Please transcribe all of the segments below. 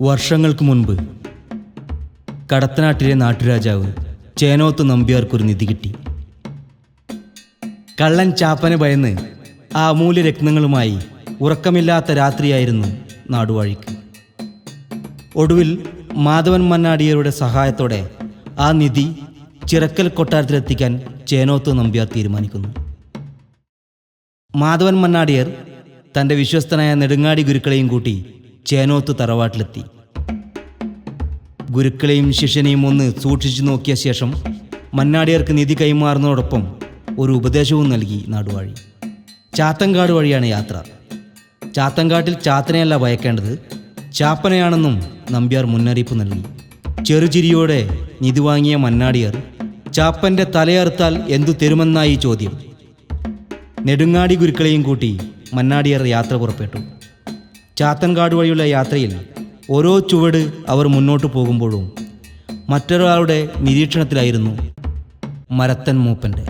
വർഷങ്ങൾക്ക് മുൻപ് കടത്തനാട്ടിലെ നാട്ടുരാജാവ് ചേനോത്ത് നമ്പ്യാർക്കൊരു നിധി കിട്ടി. കള്ളൻ ചാപ്പനെ ഭയന്ന് ആ അമൂല്യരത്നങ്ങളുമായി ഉറക്കമില്ലാത്ത രാത്രിയായിരുന്നു നാടുവാഴിക്ക്. ഒടുവിൽ മാധവൻ മന്നാടിയരുടെ സഹായത്തോടെ ആ നിധി ചിറക്കൽ കൊട്ടാരത്തിലെത്തിക്കാൻ ചേനോത്ത് നമ്പ്യാർ തീരുമാനിക്കുന്നു. മാധവൻ മന്നാടിയർ തന്റെ വിശ്വസ്തനായ നെടുങ്ങാടി ഗുരുക്കളെയും കൂട്ടി ചേനോത്ത് തറവാട്ടിലെത്തി. ഗുരുക്കളെയും ശിഷ്യനെയും ഒന്ന് സൂക്ഷിച്ചു നോക്കിയ ശേഷം മന്നാടിയർക്ക് നിധി കൈമാറുന്നതോടൊപ്പം ഒരു ഉപദേശവും നൽകി നാടുവാഴി. ചാത്തങ്കാട് വഴിയാണ് യാത്ര. ചാത്തങ്കാട്ടിൽ ചാത്തനെയല്ല ഭയക്കേണ്ടത് ചാപ്പനയാണെന്നും നമ്പ്യാർ മുന്നറിയിപ്പ് നൽകി. ചെറുചിരിയോടെ നിധി വാങ്ങിയ മന്നാടിയർ ചാപ്പന്റെ തലയറുത്താൽ എന്തു തരുമെന്നായി ചോദ്യം. നെടുങ്ങാടി ഗുരുക്കളെയും കൂട്ടി മന്നാടിയർ യാത്ര പുറപ്പെട്ടു. ചാത്തൻകാട് വഴിയുള്ള യാത്രയിൽ ഓരോ ചുവട് അവർ മുന്നോട്ട് പോകുമ്പോഴും മറ്റൊരാളുടെ നിരീക്ഷണത്തിലായിരുന്നു മരത്തൻ മൂപ്പന്റെ.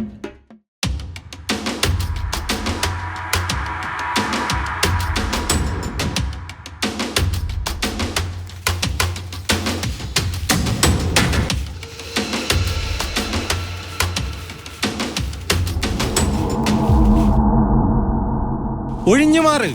ഒഴിഞ്ഞു മാറ്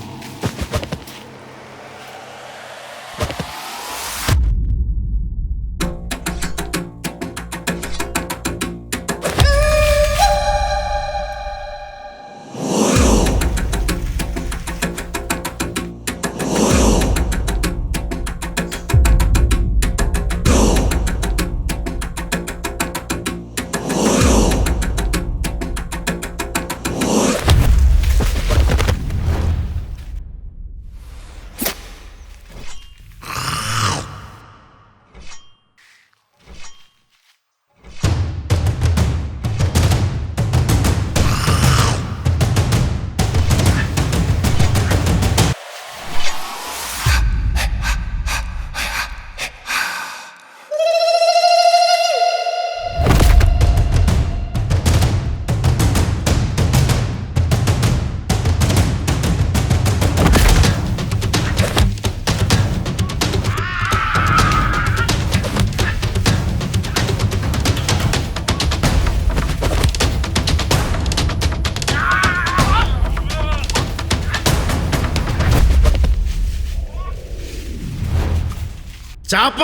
ചാപ്പ.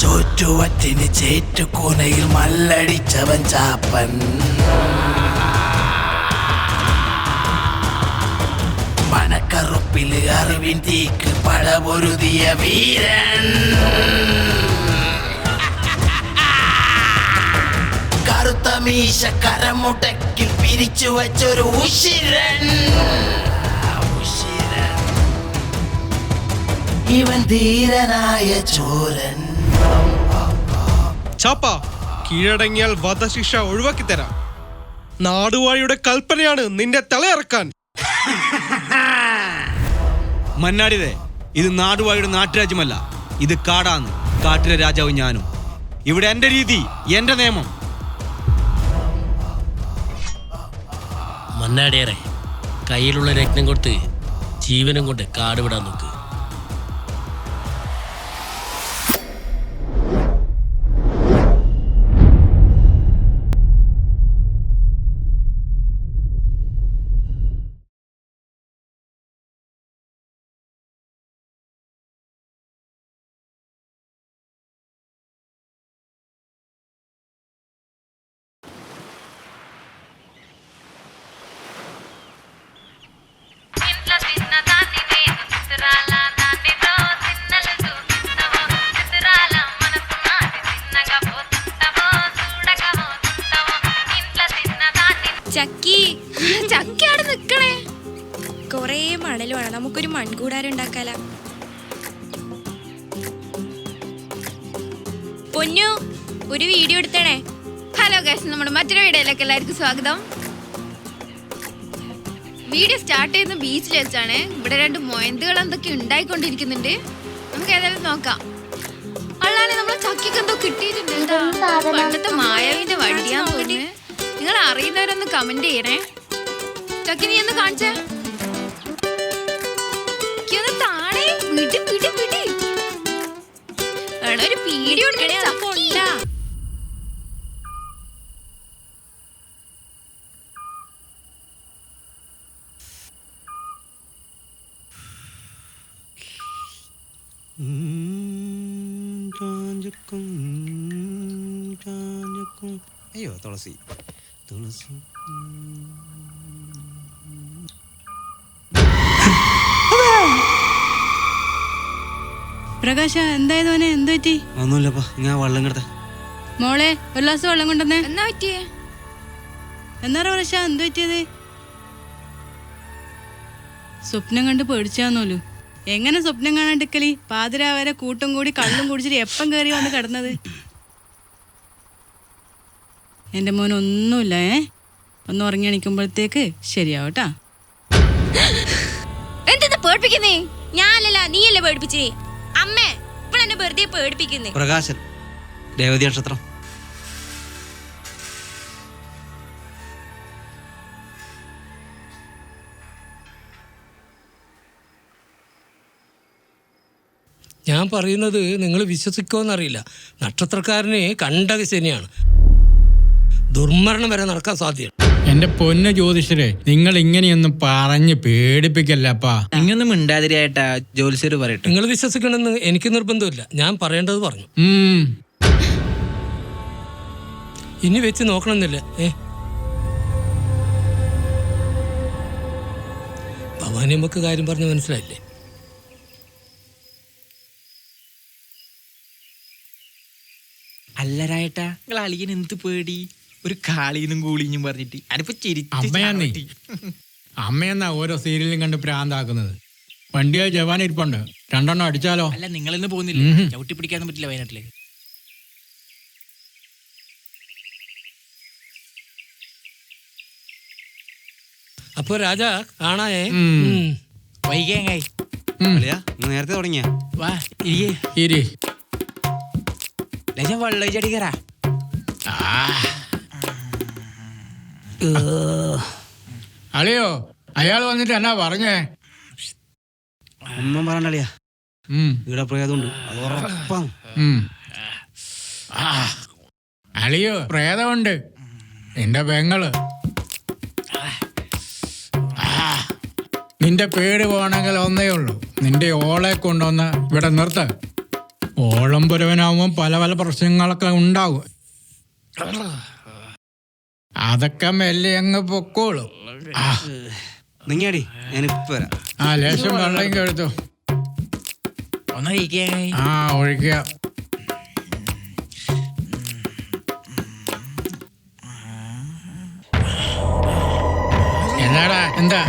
ചുറ്റുവറ്റിന് ചേറ്റുകൂനയിൽ മല്ലടിച്ചവൻ ചാപ്പൻ. മണക്കറുപ്പിൽ അറിവിൻ തീക്ക് പടപൊരുതിയ വീരൻ. മീശ കരമുട്ടക്കിൽ പിരിച്ചു വച്ചൊരു ഉശിരൻ. ഉശിരൻ. ഇവൻ ധീരനായ ചോരൻ. ചാപ്പ കീഴടങ്ങിയാൽ വധശിക്ഷ ഒഴിവാക്കി തരാം നാടുവാഴിയുടെ കൽപ്പനയാണ് നിന്റെ തലയിറക്കാൻ. മന്നാടിതെ ഇത് നാടുവാഴിയുടെ നാട്ടുരാജ്യമല്ല. ഇത് കാടാന്ന് കാട്ടിലെ രാജാവ് ഞാനും. ഇവിടെ എന്റെ രീതി എന്റെ നിയമം. മന്നാടിയേറെ കയ്യിലുള്ള രത്നം കൊടുത്ത് ജീവനും കൊണ്ട് കാട് വിടാൻ നോക്ക്. ചക്കി അവിടെ നിക്കണേ. കൊറേ മണൽ വേണം. നമുക്കൊരു മൺകൂടാരം ഉണ്ടാക്കാല. പൊന്നു ഒരു വീഡിയോ എടുത്തണേ. ഹലോ ഗൈസ് നമ്മുടെ മറ്റൊരു വീഡിയോയിലേക്ക് എല്ലാവർക്കും സ്വാഗതം. വീഡിയോ സ്റ്റാർട്ട് ചെയ്യുന്ന ബീച്ചിൽ വെച്ചാണ് ഇവിടെ രണ്ട് മൊയന്തുകൾ എന്തൊക്കെ ഉണ്ടായിക്കൊണ്ടിരിക്കുന്നുണ്ട്. നമുക്ക് ഏതായാലും നോക്കാം. അള്ളാനെ നമ്മളെ ചക്കിക്ക് എന്തോ കിട്ടിയിട്ടുണ്ട് കേട്ടാ. പണ്ടത്തെ മായാവിന്റെ വണ്ടിയാന്ന് തോന്നുന്നു. നിങ്ങൾ അറിയുന്നവരൊന്ന് കമന്റ് ചെയ്യണേ. ചക്കി നീ ഒന്ന് കാണിച്ചേ. ഒരു പീടി കൊടുക്കണേ ചക്കി. അയ്യോ തുളസി. തുളസി. പ്രകാശ എന്തായത് മോനെ? എന്ത് പറ്റി? ഒന്നുമില്ലപ്പാ ഞാൻ വെള്ളം കിടത്ത മോളെ ഒരു ഗ്ലാസ് വെള്ളം കൊണ്ടുവന്നേ. എന്നാ പറ്റിയേ? എന്നാ പ്രകാശ എന്ത് പറ്റിയത്? സ്വപ്നം കണ്ട് പേടിച്ചാന്നോലു. എങ്ങനെ സ്വപ്നം കാണാണ്ടിക്കലി പാതിരാ വരെ കൂട്ടും കൂടി കള്ളും കുടിച്ചിട്ട് എപ്പം കയറി വന്ന് കിടന്നത്? എന്റെ മോൻ ഒന്നുമില്ല ഏ? ഒന്ന് ഉറങ്ങി എണിക്കുമ്പോഴത്തേക്ക് ശരിയാവട്ടാ എന്തെന്ന് പേടിപ്പിക്കുന്നേ? ഞാനല്ല നീയല്ലേ പേടിപ്പിച്ചേ? അമ്മേ ഇപ്പഴെന്നെ വെറുതെ പേടിപ്പിക്കുന്നേ പ്രകാശൻ രേവതി നക്ഷത്രം ഞാൻ പറയുന്നത് നിങ്ങൾ വിശ്വസിക്കുമെന്നറിയില്ല നക്ഷത്രക്കാരന് കണ്ടത് ശനിയാണ്. ദുർമരണം വരെ നടക്കാൻ സാധ്യത എന്റെ പൊന്ന ജ്യോതിഷരെ നിങ്ങൾ ഇങ്ങനെയൊന്നും പറഞ്ഞ് പേടിപ്പിക്കല്ലപ്പാ ഇങ്ങനൊന്നും മിണ്ടാതിരിയായിട്ടാ ജ്യോതിഷർ പറയട്ടെ. നിങ്ങൾ വിശ്വസിക്കണമെന്ന് എനിക്ക് നിർബന്ധമില്ല. ഞാൻ പറയേണ്ടത് പറഞ്ഞു. ഉം. ഇനി വെച്ച് നോക്കണമെന്നില്ല. ഏ? ഭവാനി നമുക്ക് കാര്യം പറഞ്ഞ് മനസ്സിലായില്ലേ? അല്ലരായിട്ടാ നിങ്ങൾ അളിയൻ എന്ത് പേടി? ഒരു കാളീന്നും കൂളിഞ്ഞും പറഞ്ഞിട്ട്. അതിപ്പോ അമ്മയാന്നേ. ചിരിച്ചു അമ്മയെന്നാ ഓരോ സീരിയലും കണ്ട് പ്രാന്താക്കുന്നത്. വണ്ടിയായി ജവാൻ ഇരിപ്പുണ്ട്. രണ്ടെണ്ണം അടിച്ചാലോ? അല്ല നിങ്ങളിന്ന് പോകുന്നില്ലേ? ഉം. ചവിട്ടി പിടിക്കാനും പറ്റില്ല വയനാട്ടിൽ. അപ്പൊ രാജാ കാണായേ ഉം. ഉം. വൈകിയായി ഉം. അളിയാ ഇന്ന് നേരത്തെ തുടങ്ങിയ. വാ ഇരിക്കേ ഇരി. ലജ വെള്ളം കയറാ അളിയോ അയാൾ വന്നിട്ട് എന്നാ പറഞ്ഞേ? ഒന്നും പറയണ്ട അളിയാ ഉം. ഇവിടെ പ്രേതമുണ്ട്. അത് ഉറപ്പാണ് അളിയോ പ്രേതമുണ്ട്. എന്റെ പെങ്ങൾ. നിന്റെ പേര് പോകണമെങ്കിൽ ഒന്നേ ഉള്ളൂ. നിന്റെ ഓളെ കൊണ്ടുവന്ന് ഇവിടെ നിർത്ത്. ഓളം പുരവനാവുമ്പോൾ പല പല പ്രശ്നങ്ങളൊക്കെ ഉണ്ടാവും. അതൊക്കെ മെല്ലെ അങ്ങ് പൊക്കോളൂ. ആ, നിങ്ങടി ഞാനിപ്പോ വരാം. ആ ലേശം വെള്ളം കെടുത്തു. ആ ഒഴിക്കുക. എന്താടാ എന്താ?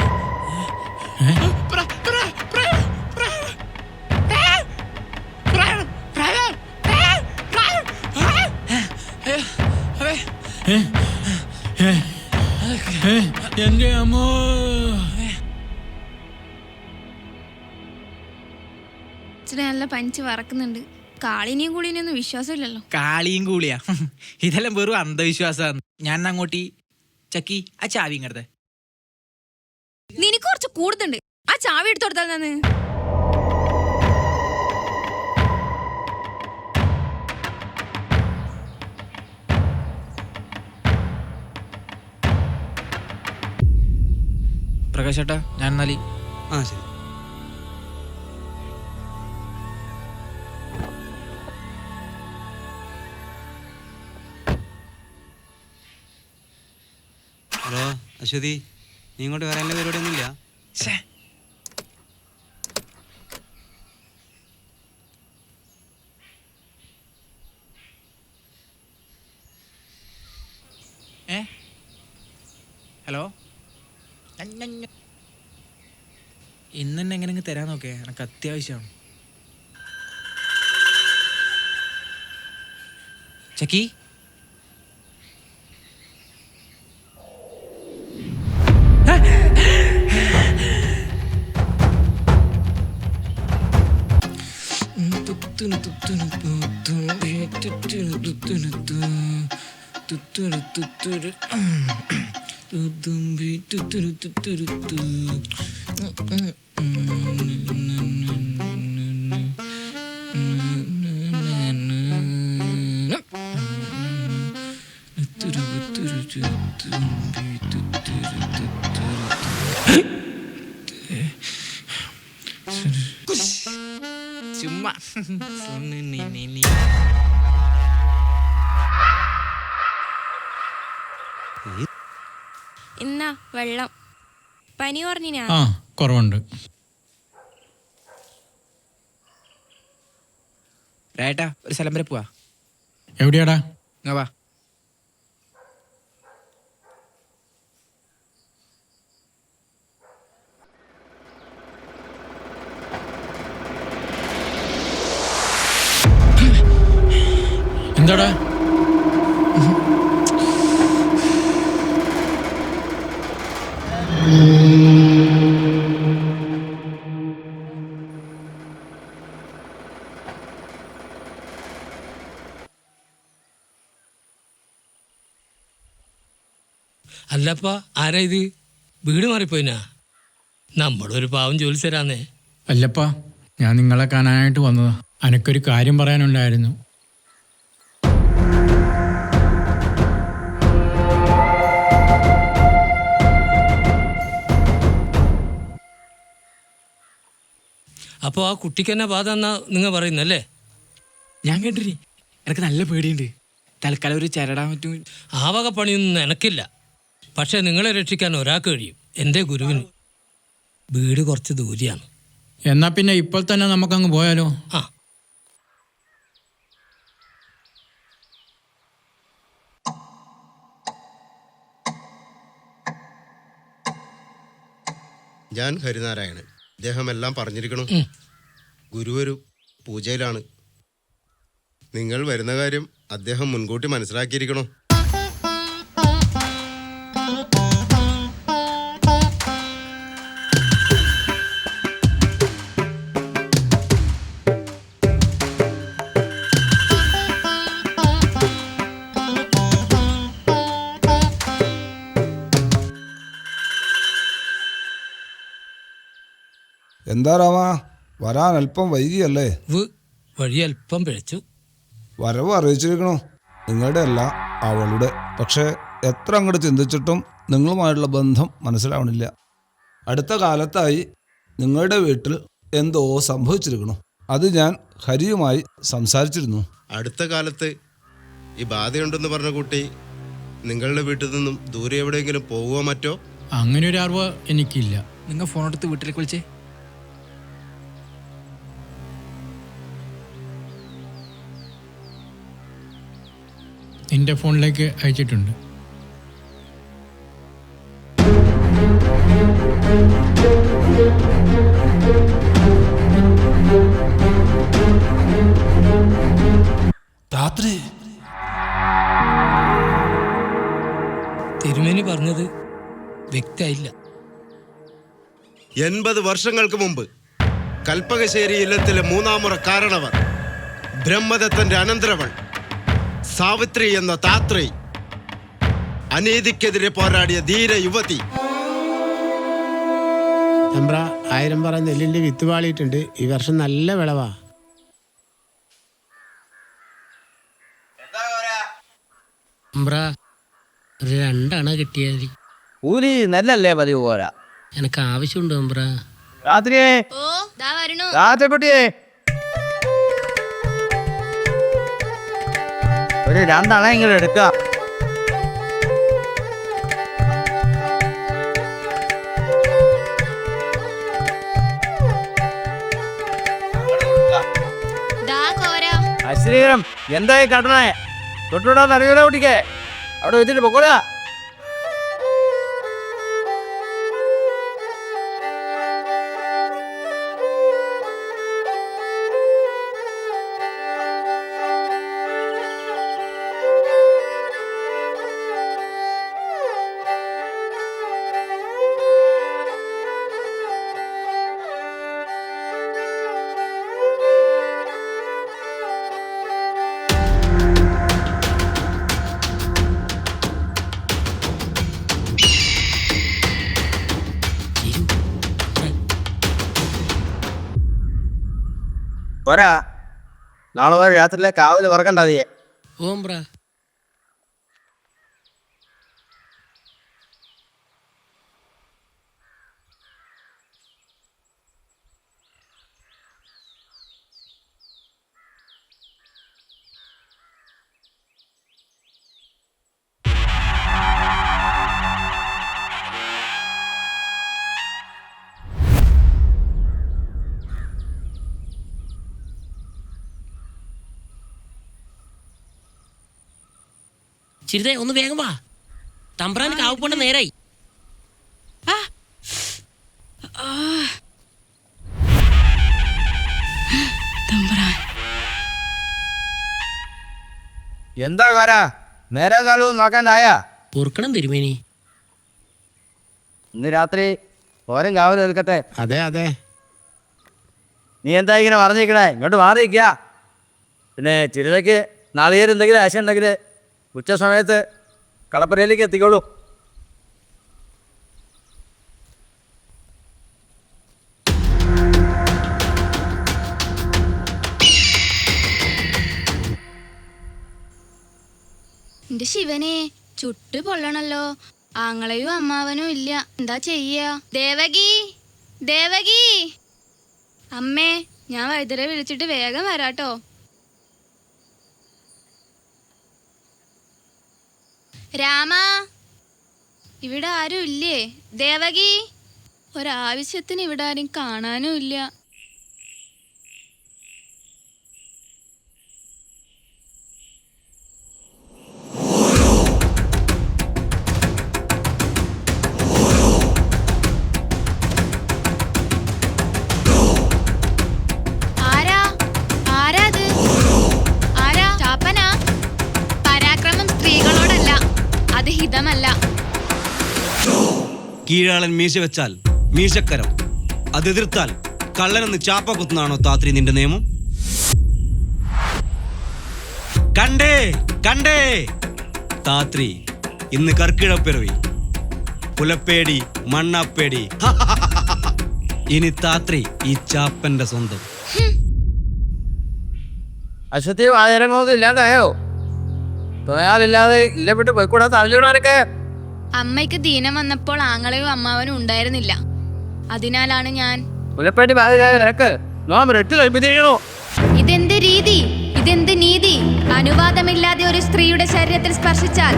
ഇച്ചിരി നല്ല പനിച്ച് വറക്കുന്നുണ്ട്. കാളിനെയും കൂളിനെയൊന്നും വിശ്വാസമില്ലല്ലോ. കാളിയും കൂളിയാ. ഇതെല്ലാം വെറും അന്ധവിശ്വാസമാണ്. ഞാൻ അങ്ങോട്ട് ചക്കി ആ ചാവി ഇങ്ങടത്തെ. നിനക്ക് കുറച്ച് കൂടുതണ്ട് ആ ചാവി എടുത്തു കൊടുത്താൽ നിന്ന് പ്രകാശ് ഏട്ടാ ഞാൻ എന്നാലി ആ ശരി. അശ്വതി നീ ഇങ്ങോട്ട് വരാനുള്ള പരിപാടിയൊന്നുമില്ല. ഏ? ഹലോ? ഇന്ന് തന്നെ എങ്ങനെ തരാൻ നോക്കേ എനിക്ക് അത്യാവശ്യമാണ് ചക്കി? do do ഇന്നാ വെള്ളം. പനി ആ കുറവുണ്ട്. ഏട്ടാ ഒരു സ്ഥലം വരെ പോവാ. എവിടെയാടാ? ഇങ്ങ് വാ. എന്താടാ? അല്ലപ്പ ആരാ ഇത്? വീട് മാറിപ്പോയിനാ? ഒരു പാവം ജോലി തരാന്നേ അല്ലപ്പാ ഞാൻ നിങ്ങളെ കാണാനായിട്ട് വന്നതാ. അനക്കൊരു കാര്യം പറയാനുണ്ടായിരുന്നു. അപ്പോൾ ആ കുട്ടിക്ക് തന്നെ ബാധ എന്നാ നിങ്ങൾ പറയുന്നല്ലേ ഞാൻ കേട്ടിരി. എനിക്ക് നല്ല പേടിയുണ്ട്. തൽക്കാലം ഒരു ചരടാൻ പറ്റും. ആ വക പണിയൊന്നും എനക്കില്ല. പക്ഷേ നിങ്ങളെ രക്ഷിക്കാൻ ഒരാൾക്ക് കഴിയും. എന്റെ ഗുരുവിന്. വീട് കുറച്ച് ദൂരെയാണ്. എന്നാ പിന്നെ ഇപ്പോൾ തന്നെ നമുക്കങ്ങ് പോയാലോ? ആ. ഞാൻ ഹരിനാരായണൻ. ഇദ്ദേഹം എല്ലാം പറഞ്ഞിരിക്കണം ഗുരുവരു പൂജയിലാണ്. നിങ്ങൾ വരുന്ന കാര്യം അദ്ദേഹം മുൻകൂട്ടി മനസ്സിലാക്കിയിരിക്കണം. എന്താ രാമ? വരാൻ അല്പം വൈകിയല്ലേ? വഴി അല്പം പിഴച്ചു വരവ് അറിയിച്ചിരിക്കണോ. നിങ്ങളുടെ അല്ല അവളുടെ. പക്ഷേ എത്ര അങ്ങോട്ട് ചിന്തിച്ചിട്ടും നിങ്ങളുമായിട്ടുള്ള ബന്ധം മനസ്സിലാവണില്ല. അടുത്ത കാലത്തായി നിങ്ങളുടെ വീട്ടിൽ എന്തോ സംഭവിച്ചിരിക്കണു. അത് ഞാൻ ഹരിയുമായി സംസാരിച്ചിരുന്നു. അടുത്ത കാലത്ത് ഈ ബാധയുണ്ടെന്ന് പറഞ്ഞ കുട്ടി നിങ്ങളുടെ വീട്ടിൽ നിന്നും ദൂരെ എവിടെയെങ്കിലും പോവുകയോ മറ്റോ? അങ്ങനെ ഒരു അറിവ് എനിക്കില്ല. നിങ്ങൾ ഫോൺ എടുത്ത് വീട്ടിലേക്ക് വിളിച്ചേ. നിന്റെ ഫോണിലേക്ക് അയച്ചിട്ടുണ്ട്. രാത്രി. തിരുമേനി പറഞ്ഞത് വ്യക്തമായില്ല. എൺപത് വർഷങ്ങൾക്ക് മുമ്പ് കൽപ്പകശ്ശേരി ഇല്ലത്തിലെ മൂന്നാമുറ കാരണവർ ബ്രഹ്മദത്തന്റെ അനന്തരവൾ സാവിത്രി എന്ന താത്രി. അനീതിക്കെതിരെ പോരാടിയ ധീര യുവതി. നമ്പ്ര ആയിരം പറ നെല്ലിന്റെ വിത്ത് പാളിയിട്ടുണ്ട്. ഈ വർഷം നല്ല വിളവാ. അമ്പ്ര ഒരു രണ്ടണ കിട്ടിയാൽ ഊരി നല്ലല്ലേ പതിവ് പോരാ. എനിക്ക് ആവശ്യമുണ്ട് അമ്പ്ര രാത്രിയേ. ഓ ഒരു രണ്ടെണ്ണെങ്കിലും എടുക്കാം ദാ കോര. അശ്രീകരം എന്തായി കട്ടണേ തൊട്ടുവിടാന്ന് അറിയൂല കുട്ടിക്ക്. അവിടെ വെച്ചിട്ട് പൊക്കോളാ. നാളെ രാത്രിയിലെ കാവൽ ഉറക്കണ്ട ഓം ഓം ചിരിതേ ഒന്ന് വേഗം വാ. തമ്പ്രാൻ കാവുപോണ്ട നേരായി. തമ്പുരാൻ. എന്താ കാരാ? നേരെ കാലവും ആയ? പൊറുക്കണം തിരുമേനി. ഇന്ന് രാത്രി ഓരം കാവൽ നിൽക്കട്ടെ. അതെ അതെ. നീ എന്താ ഇങ്ങനെ പറഞ്ഞിരിക്കണേ? ഇങ്ങോട്ട് മാറിയിരിക്കുക. പിന്നെ ചിരുതയ്ക്ക് നാളികേരെന്തെങ്കിലും എന്തെങ്കിലും ആശ ഉണ്ടെങ്കിൽ ഉച്ച സമയത്ത് കളപ്പുരയിലേക്ക് എത്തിക്കോളൂ. എന്റെ ശിവനെ ചുട്ട് പൊള്ളണല്ലോ. ആങ്ങളെയും അമ്മാവനും ഇല്ല. എന്താ ചെയ്യ? ദേവകി ദേവകി. അമ്മേ ഞാൻ വൈദ്യരെ വിളിച്ചിട്ട് വേഗം വരാട്ടോ. രാമ? ഇവിടെ ആരും ഇല്ലേ ദേവകി? ഒരാവശ്യത്തിന് ഇവിടെ ആരും കാണാനും ഇല്ല കീഴാളൻ മീശ വെച്ചാൽ മീശക്കരം. അത് എതിർത്താൽ കള്ളനെന്ന് ചാപ്പ കുത്തുന്നതാണോ താത്രി നിന്റെ നിയമം? കണ്ടേ കണ്ടേ. താത്രി ഇന്ന് കർക്കിടപ്പിറവി പുലപ്പേടി മണ്ണാപ്പേടി. ഇനി താത്രി ഈ ചാപ്പന്റെ സ്വന്തം. അശ്വതി വാചരങ്ങളൊന്നും ഇല്ലാതായോ? തോയാലില്ലാതെ ഇല്ലപ്പെട്ട് പോയിക്കൂടാ തലഞ്ഞൂടാനൊക്കെ അമ്മയ്ക്ക് ദീനം വന്നപ്പോൾ ആങ്ങളെയും അമ്മാവനും ഉണ്ടായിരുന്നില്ല. അതിനാലാണ് ഞാൻ ഇതെന്ത് രീതി? ഇതെന്ത് നീതി? അനുവാദമില്ലാതെ ഒരു സ്ത്രീയുടെ ശരീരത്തിൽ സ്പർശിച്ചാൽ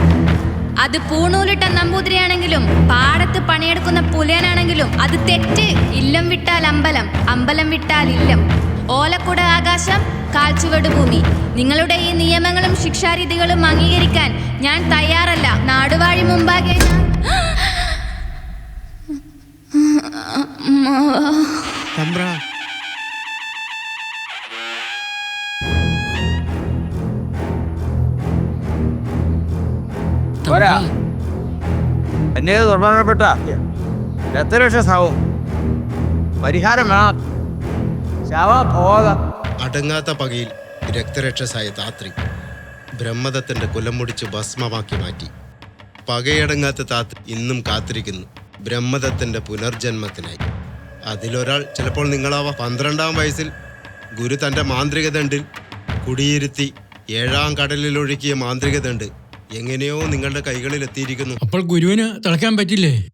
അത് പൂണൂലിട്ട നമ്പൂതിരിയാണെങ്കിലും പാടത്ത് പണിയെടുക്കുന്ന പുലയനാണെങ്കിലും അത് തെറ്റ്. ഇല്ലം വിട്ടാൽ അമ്പലം അമ്പലം വിട്ടാൽ ഇല്ലം. ഓലക്കുട ആകാശം കാൽച്ചുവട് ഭൂമി. നിങ്ങളുടെ ഈ നിയമങ്ങളും ശിക്ഷാരീതികളും അംഗീകരിക്കാൻ ഞാൻ തയ്യാറല്ല. നാടുവാഴി മുമ്പാകെ ഞാൻ പോരാ. എന്നെ ദുർബലപ്പെട്ട എത്ര ലക്ഷം സാവും? പരിഹാരം വേണം. അടങ്ങാത്ത പകയിൽ രക്തരക്ഷസായ താത്രി ബ്രഹ്മദത്തന്റെ കുലം മുടിച്ച് ഭസ്മമാക്കി മാറ്റി. പകയടങ്ങാത്ത താത്രി ഇന്നും കാത്തിരിക്കുന്നു ബ്രഹ്മദത്തന്റെ പുനർജന്മത്തിനായി. അതിലൊരാൾ ചിലപ്പോൾ നിങ്ങളാവാം. പന്ത്രണ്ടാം വയസ്സിൽ ഗുരു തന്റെ മാന്ത്രിക ദണ്ടിൽ കുടിയിരുത്തി ഏഴാം കടലിലൊഴുക്കിയ മാന്ത്രിക ദണ്ട് എങ്ങനെയോ നിങ്ങളുടെ കൈകളിൽ എത്തിയിരിക്കുന്നു. അപ്പോൾ ഗുരുവിന് തിളക്കാൻ പറ്റില്ലേ?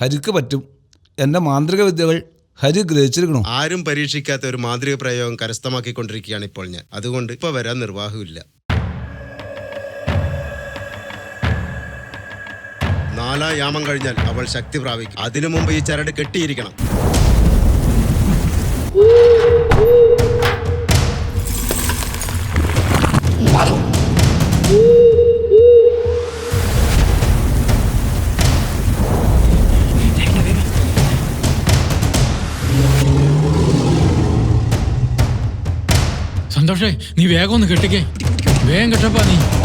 ഹരിക്ക് പറ്റും. എന്റെ മാന്ത്രിക വിദ്യകൾ ഹരി ഗ്രഹിച്ചിരിക്കണം. ആരും പരീക്ഷിക്കാത്ത ഒരു മാന്ത്രിക പ്രയോഗം കരസ്ഥമാക്കിക്കൊണ്ടിരിക്കുകയാണ് ഇപ്പോൾ ഞാൻ. അതുകൊണ്ട് ഇപ്പൊ വരാൻ നിർവാഹമില്ല നാലാ യാമം കഴിഞ്ഞാൽ അവൾ ശക്തി പ്രാപിക്കും. അതിനു മുമ്പ് ഈ ചരട് കെട്ടിയിരിക്കണം. സന്തോഷേ നീ വേഗം ഒന്ന് കെട്ടിക്കേ. വേഗം കെട്ടപ്പാ നീ.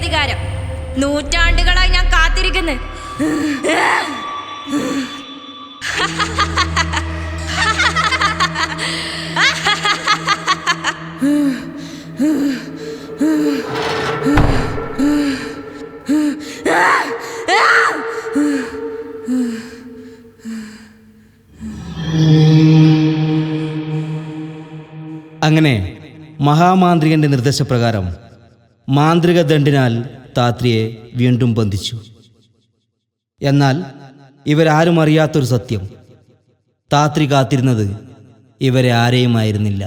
പ്രതികാരം നൂറ്റാണ്ടുകളായി ഞാൻ കാത്തിരിക്കുന്നു. അങ്ങനെ മഹാമാന്ത്രികന്റെ നിർദ്ദേശപ്രകാരം മാന്ത്രിക ദണ്ഡിനാൽ താത്രിയെ വീണ്ടും ബന്ധിച്ചു. എന്നാൽ ഇവരാരും അറിയാത്തൊരു സത്യം. താത്രി കാത്തിരുന്നത് ഇവരെ ആരെയും ആരെയുമായിരുന്നില്ല.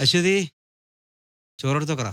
അശ്വതി ചോറെടുത്തോക്കറ